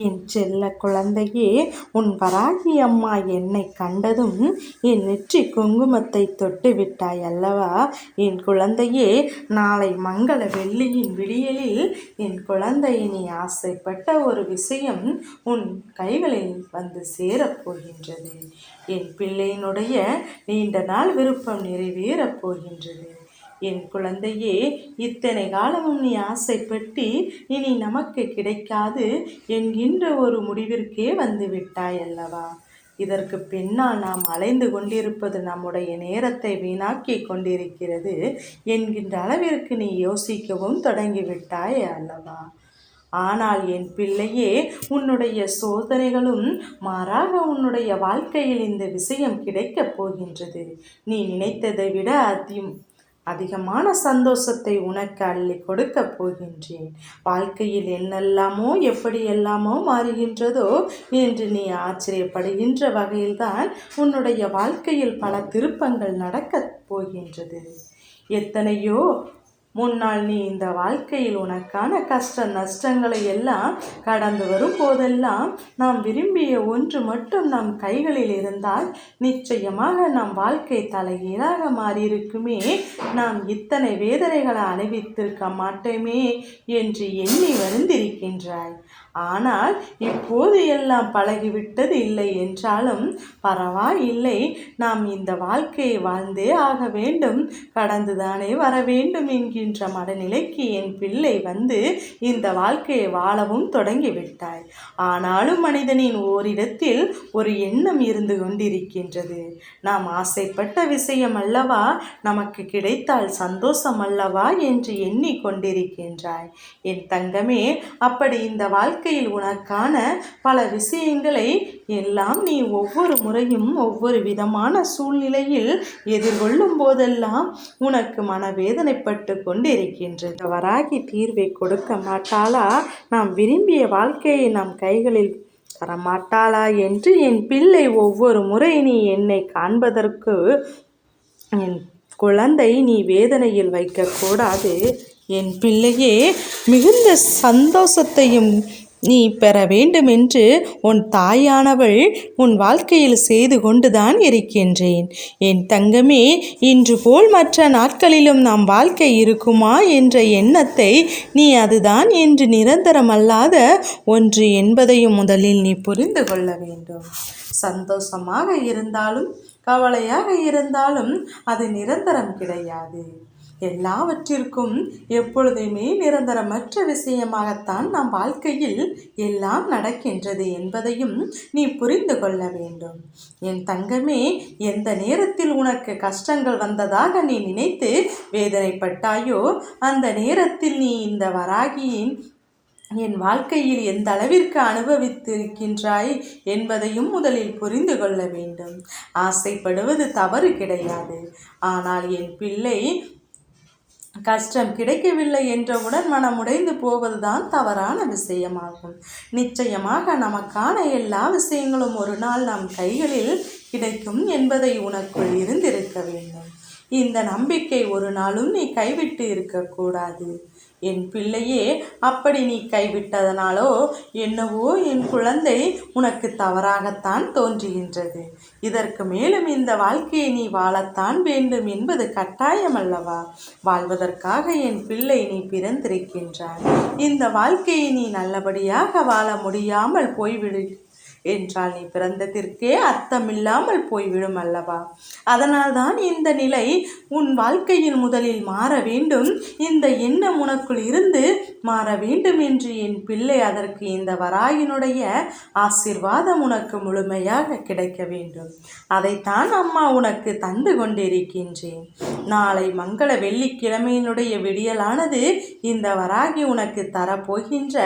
என் செல்ல குழந்தையே உன் வராகி அம்மா என்னை கண்டதும் என் நெற்றி குங்குமத்தை தொட்டு விட்டாய் அல்லவா? என் குழந்தையே நாளை மங்கள வெள்ளியின் விடியலில் என் குழந்தை நீ ஆசைப்பட்ட ஒரு விஷயம் உன் கைகளில் வந்து சேரப் போகின்றது. என் பிள்ளையினுடைய நீண்ட நாள் விருப்பம் நிறைவேறப் போகின்றது. என் குழந்தையே இத்தனை காலமும் நீ ஆசைப்பட்டு இனி நமக்கு கிடைக்காது என்கின்ற ஒரு முடிவிற்கே வந்து விட்டாய் அல்லவா இதற்கு பின்னால் நாம் அலைந்து கொண்டிருப்பது நம்முடைய நேரத்தை வீணாக்கி கொண்டிருக்கிறது என்கின்ற அளவிற்கு நீ யோசிக்கவும் தொடங்கிவிட்டாய் அல்லவா? ஆனால் என் பிள்ளையே உன்னுடைய சோதனைகளும் மாறாக உன்னுடைய வாழ்க்கையில் இந்த விஷயம் கிடைக்கப் போகின்றது. நீ நினைத்ததை விட அதிகம் அதிகமான சந்தோஷத்தை உனக்கு அள்ளி கொடுக்கப் போகின்றேன். வாழ்க்கையில் என்னெல்லாமோ எப்படியெல்லாமோ மாறுகின்றதோ என்று நீ ஆச்சரியப்படுகின்ற வகையில்தான் உன்னுடைய வாழ்க்கையில் பல திருப்பங்கள் நடக்கப் போகின்றது. எத்தனையோ முன்னால் நீ இந்த வாழ்க்கையில் உனக்கான கஷ்ட நஷ்டங்களை எல்லாம் கடந்து வரும் போதெல்லாம் நாம் விரும்பிய ஒன்று மட்டும் நம் கைகளில் இருந்தால் நிச்சயமாக நம் வாழ்க்கை தலைகீழாக மாறியிருக்குமே. நாம் இத்தனை வேதனைகளை அனுபவித்திருக்க மாட்டோமே என்று எண்ணி வருந்திருக்கின்றாய். ஆனால் இப்போது எல்லாம் பழகிவிட்டது இல்லை என்றாலும் பரவாயில்லை. நாம் இந்த வாழ்க்கையை வாழ்ந்தே ஆக வேண்டும். கடந்துதானே வர வேண்டும் என்கின்ற மனநிலைக்கு என் பிள்ளை வந்து இந்த வாழ்க்கையை வாழவும் தொடங்கிவிட்டாய் ஆனாலும் மனிதனின் ஓரிடத்தில் ஒரு எண்ணம் இருந்து கொண்டிருக்கின்றது. நாம் ஆசைப்பட்ட விஷயம் அல்லவா? நமக்கு கிடைத்தால் சந்தோஷம் அல்லவா? என்று எண்ணிக்கொண்டிருக்கின்றாய் என் தங்கமே அப்படி இந்த வாழ்க்கை வாழ்க்கையில் உனக்கான பல விஷயங்களை எல்லாம் நீ ஒவ்வொரு முறையும் ஒவ்வொரு விதமான சூழ்நிலையில் எதிர்கொள்ளும் போதெல்லாம் உனக்கு மனவேதனைப்பட்டு கொண்டிருக்கின்றது. வராகி தீர்வை கொடுக்க மாட்டாளா? நாம் விரும்பிய வாழ்க்கையை நம் கைகளில் தரமாட்டாளா என்று என் பிள்ளை ஒவ்வொரு முறை நீ என்னை காண்பதற்கு என் குழந்தை நீ வேதனையில் வைக்கக்கூடாது என் பிள்ளையே மிகுந்த சந்தோஷத்தையும் நீ பெற வேண்டுமென்று உன் தாயானவள் உன் வாழ்க்கையில் செய்து கொண்டுதான் இருக்கின்றேன். என் தங்கமே இன்று போல் மற்ற நாட்களிலும் நாம் வாழ்க்கை இருக்குமா என்ற எண்ணத்தை நீ அதுதான் என்று நிரந்தரமல்லாத ஒன்று என்பதையும் முதலில் நீ புரிந்து கொள்ள வேண்டும். சந்தோஷமாக இருந்தாலும் கவலையாக இருந்தாலும் அது நிரந்தரம் கிடையாது. எல்லாவற்றிற்கும் எப்பொழுதுமே நிரந்தரமற்ற விஷயமாகத்தான் நம் வாழ்க்கையில் எல்லாம் நடக்கின்றது என்பதையும் நீ புரிந்து கொள்ள வேண்டும். என் தங்கமே எந்த நேரத்தில் உனக்கு கஷ்டங்கள் வந்ததாக நீ நினைத்து வேதனைப்பட்டாயோ அந்த நேரத்தில் நீ இந்த வராகியின் என் வாழ்க்கையில் எந்த அளவிற்கு அனுபவித்திருக்கின்றாய் என்பதையும் முதலில் புரிந்து கொள்ள வேண்டும். ஆசைப்படுவது தவறு கிடையாது. ஆனால் என் பிள்ளை கஷ்டம் கிடைக்கவில்லை என்றவுடன் மனமுடைந்து போவதுதான் தவறான விஷயமாகும். நிச்சயமாக நமக்கான எல்லா விஷயங்களும் ஒரு நாள் நம் கைகளில் கிடைக்கும் என்பதை உனக்குள் இருந்திருக்க வேண்டும். இந்த நம்பிக்கை ஒரு நாளும் நீ கைவிட்டு இருக்கக்கூடாது. என் பிள்ளையே அப்படி நீ கைவிட்டதனாலோ என்னவோ என் குழந்தை உனக்கு தவறாகத்தான் தோன்றுகின்றது. இதற்கு மேலும் இந்த வாழ்க்கையை நீ வாழத்தான் வேண்டும் என்பது கட்டாயம் அல்லவா? வாழ்வதற்காக என் பிள்ளை நீ பிறந்திருக்கின்றாய். இந்த வாழ்க்கையை நீ நல்லபடியாக வாழ முடியாமல் போய்விடு என்றால் நீ பிறந்ததற்கே அர்த்தமில்லாமல் போய்விடும் அல்லவா? அதனால்தான் இந்த நிலை உன் வாழ்க்கையில் முதலில் மாற வேண்டும். இந்த எண்ணம் உனக்குள் இருந்து மாற வேண்டும் என்று என் பிள்ளை அதற்கு இந்த வராயினுடைய ஆசிர்வாதம் உனக்கு முழுமையாக கிடைக்க வேண்டும். அதைத்தான் அம்மா உனக்கு தந்து கொண்டிருக்கின்றேன். நாளை மங்கள வெள்ளிக்கிழமையினுடைய விடியலானது இந்த வராகி உனக்கு தரப்போகின்ற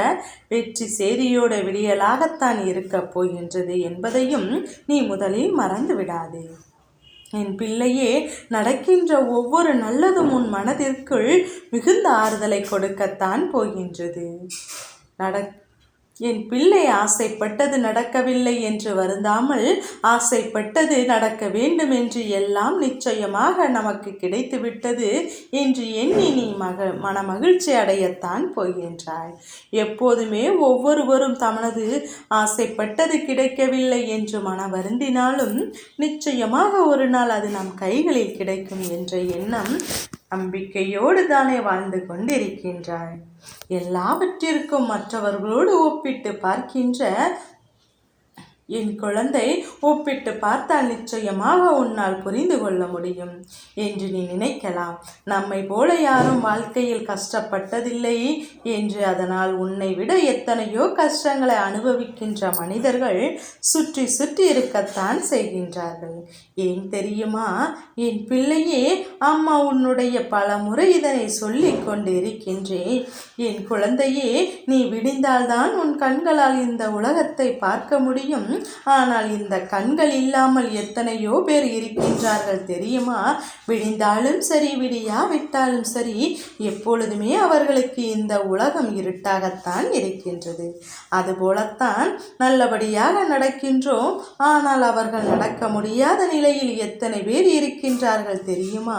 வெற்றி சேரியோட விடியலாகத்தான் இருக்கப்போ போகின்றது என்பதையும் நீ முதலில் மறந்து விடாதே என் பிள்ளையே நடக்கின்ற ஒவ்வொரு நல்லதும் உன் மனதிற்குள் மிகுந்த ஆறுதலை கொடுக்கத்தான் போகின்றது. நட என் பிள்ளை ஆசைப்பட்டது நடக்கவில்லை என்று வருந்தாமல் ஆசைப்பட்டது நடக்க வேண்டும் என்று எல்லாம் நிச்சயமாக நமக்கு கிடைத்துவிட்டது என்று எண்ணி நீ மக மனமகிழ்ச்சி அடையத்தான் போகின்றாய். எப்போதுமே ஒவ்வொருவரும் தமது ஆசைப்பட்டது கிடைக்கவில்லை என்று மன வருந்தினாலும் நிச்சயமாக ஒரு நாள் அது நம் கைகளில் கிடைக்கும் என்ற எண்ணம் நம்பிக்கையோடு தானே வாழ்ந்து கொண்டிருக்கின்றாய். எல்லாவற்றிற்கும் மற்றவர்களோடு ஒப்பிட்டு பார்க்கின்ற என் குழந்தை ஒப்பிட்டு பார்த்தால் நிச்சயமாக உன்னால் புரிந்து கொள்ள முடியும் என்று நீ நினைக்கலாம். நம்மை போல யாரும் வாழ்க்கையில் கஷ்டப்பட்டதில்லை என்று அதனால் உன்னை விட எத்தனையோ கஷ்டங்களை அனுபவிக்கின்ற மனிதர்கள் சுற்றி சுற்றி இருக்கத்தான் செய்கின்றார்கள். ஏன் தெரியுமா? என் பிள்ளையே அம்மா உன்னுடைய பல முறை இதனை சொல்லிக் கொண்டு இருக்கின்றேன் என் குழந்தையே நீ விடிந்தால்தான் உன் கண்களால் இந்த உலகத்தை பார்க்க முடியும். ஆனால் இந்த கண்கள் இல்லாமல் எத்தனையோ பேர் இருக்கின்றார்கள் தெரியுமா? விடிந்தாலும் சரி விடியா விட்டாலும் சரி எப்பொழுதுமே அவர்களுக்கு இந்த உலகம் இருட்டாகத்தான் இருக்கின்றது. அதுபோலத்தான் நல்லபடியாக நடக்கின்றோம். ஆனால் அவர்கள் நடக்க முடியாத நிலையில் எத்தனை பேர் இருக்கின்றார்கள் தெரியுமா?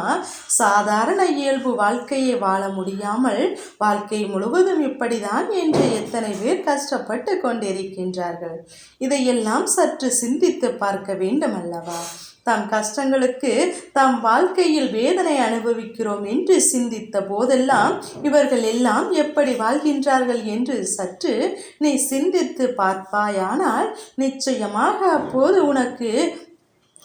சாதாரண இயல்பு வாழ்க்கையை வாழ முடியாமல் வாழ்க்கை முழுவதும் இப்படிதான் என்று எத்தனை பேர் கஷ்டப்பட்டு கொண்டிருக்கின்றார்கள். இதையெல்லாம் சற்று சிந்தித்து பார்க்க வேண்டும் அல்லவா தம் கஷ்டங்களுக்கு தம் வாழ்க்கையில் வேதனை அனுபவிக்கிறோம் என்று சிந்தித்த போதெல்லாம் இவர்கள் எல்லாம் எப்படி வாழ்கின்றார்கள் என்று சற்று நீ சிந்தித்து பார்ப்பாயானால் நிச்சயமாக அப்போது உனக்கு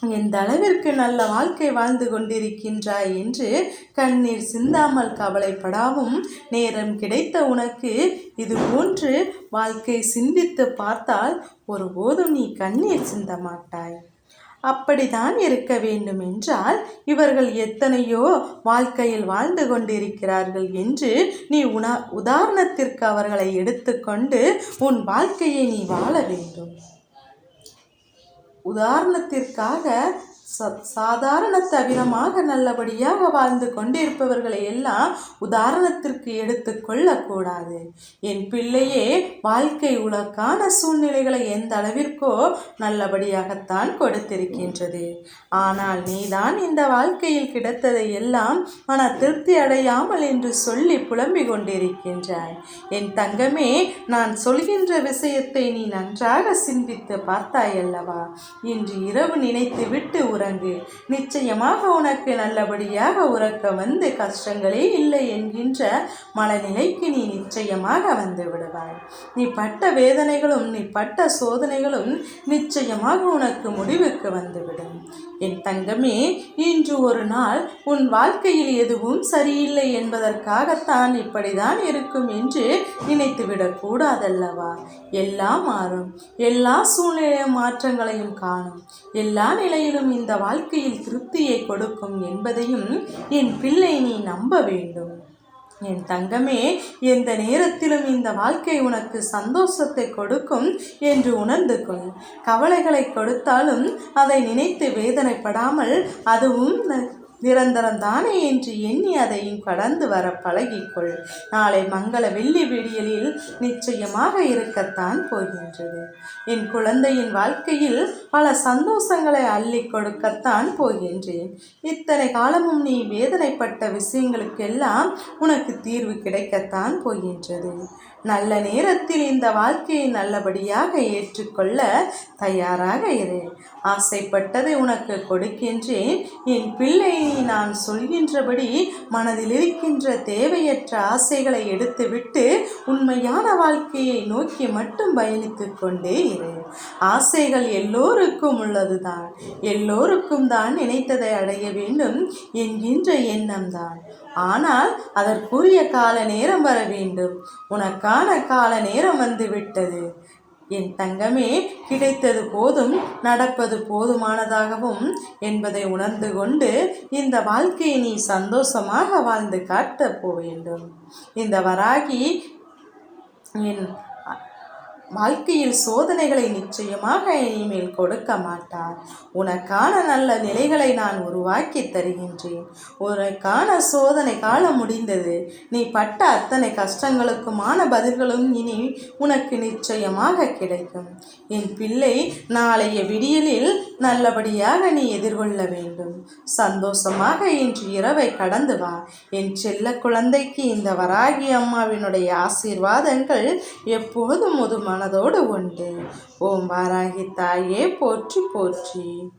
எந்த அளவிற்கு நல்ல வாழ்க்கை வாழ்ந்து கொண்டிருக்கின்றாய் என்று கண்ணீர் சிந்தாமல் கவலைப்படாவும் நேரம் கிடைத்த உனக்கு இது போன்று வாழ்க்கை சிந்தித்து பார்த்தால் ஒருபோதும் நீ கண்ணீர் சிந்த மாட்டாய். அப்படித்தான் இருக்க வேண்டும் என்றால் இவர்கள் எத்தனையோ வாழ்க்கையில் வாழ்ந்து கொண்டிருக்கிறார்கள் என்று நீ உணா உதாரணத்திற்கு அவர்களை எடுத்துக்கொண்டு உன் வாழ்க்கையை நீ வாழ வேண்டும். உதாரணத்திற்காக சாதாரண தவிரமாக நல்லபடியாக வாழ்ந்து கொண்டிருப்பவர்களை எல்லாம் உதாரணத்திற்கு எடுத்து கொள்ளக்கூடாது. என் பிள்ளையே வாழ்க்கை உலக்கான சூழ்நிலைகளை எந்த அளவிற்கோ நல்லபடியாகத்தான் கொடுத்திருக்கின்றது. ஆனால் நீதான் இந்த வாழ்க்கையில் கிடைத்ததை எல்லாம் மன திருப்தி அடையாமல் என்று சொல்லி புலம்பிக் கொண்டிருக்கின்றாய். என் தங்கமே நான் சொல்கின்ற விஷயத்தை நீ நன்றாக சிந்தித்து பார்த்தாயல்லவா? இன்று இரவு நினைத்து விட்டு உறங்கு. நிச்சயமாக உனக்கு நல்லபடியாக உறக்க வந்து கஷ்டங்களே இல்லை என்கின்ற மனநிலைக்கு நீ நிச்சயமாக வந்து விடுவாய். நீ பட்ட வேதனைகளும் நீ பட்ட சோதனைகளும் நிச்சயமாக உனக்கு முடிவுக்கு வந்துவிடும் என் தங்கமே இன்று ஒரு நாள் உன் வாழ்க்கையில் எதுவும் சரியில்லை என்பதற்காகத்தான் இப்படிதான் இருக்கும் என்று நினைத்துவிடக் கூடாதல்லவா? எல்லாம் மாறும். எல்லா சூழ்நிலை மாற்றங்களையும் காணும். எல்லா நிலையிலும் இந்த வாழ்க்கையில் திருப்தியை கொடுக்கும் என்பதையும் என் பிள்ளை நீ நம்ப வேண்டும். என் தங்கமே எந்த நேரத்திலும் இந்த வாழ்க்கை உனக்கு சந்தோஷத்தை கொடுக்கும் என்று உணர்ந்து கொள். கவலைகளை கொடுத்தாலும் அதை நினைத்து வேதனைப்படாமல் அதுவும் நிரந்தரம் தானே என்று எண்ணி அதையும் கடந்து வர பழகிக்கொள். நாளை மங்கள வெள்ளி விடியலில் நிச்சயமாக இருக்கத்தான் போகின்றது. என் குழந்தையின் வாழ்க்கையில் பல சந்தோஷங்களை அள்ளி கொடுக்கத்தான் போகின்றேன். இத்தனை காலமும் நீ வேதனைப்பட்ட விஷயங்களுக்கெல்லாம் உனக்கு தீர்வு கிடைக்கத்தான் போகின்றது. நல்ல நேரத்தில் இந்த வாழ்க்கையை நல்லபடியாக ஏற்றுக்கொள்ள தயாராக இரு. ஆசைப்பட்டதை உனக்கு கொடுக்கின்றேன். என் பிள்ளை நான் சொல்கின்றபடி மனதில் இருக்கின்ற தேவையற்ற ஆசைகளை எடுத்துவிட்டு உண்மையான வாழ்க்கையை நோக்கி மட்டும் பயணித்து கொண்டே இரு. ஆசைகள் எல்லோருக்கும் உள்ளதுதான். எல்லோருக்கும் தான் நினைத்ததை அடைய வேண்டும் என்கின்ற எண்ணம்தான். ஆனால் அதற்குரிய கால நேரம் வர வேண்டும். உனக்கான கால நேரம் வந்து விட்டது. என் தங்கமே கிடைத்தது போதும் நடப்பது போதுமானதாகவும் என்பதை உணர்ந்து கொண்டு இந்த வாழ்க்கையை நீ சந்தோஷமாக வாழ்ந்து காட்டப் போக வேண்டும். இந்த வராகி என் வாழ்க்கையில் சோதனைகளை நிச்சயமாக இனிமேல் கொடுக்க மாட்டார். உனக்கான நல்ல நிலைகளை நான் உருவாக்கி தருகின்றேன். உனக்கான சோதனை காலம் முடிந்தது. நீ பட்ட அத்தனை கஷ்டங்களுக்குமான பதில்களும் இனி உனக்கு நிச்சயமாக கிடைக்கும். என் பிள்ளை நாளைய விடியலில் நல்லபடியாக நீ எதிர்கொள்ள வேண்டும். சந்தோஷமாக இன்று இரவை கடந்து வா. என் செல்ல குழந்தைக்கு இந்த வராகி அம்மாவினுடைய ஆசீர்வாதங்கள் எப்பொழுதும் முது மனதோடு உண்டு. ஓம் வாராகி தாயே போற்றி போற்றி.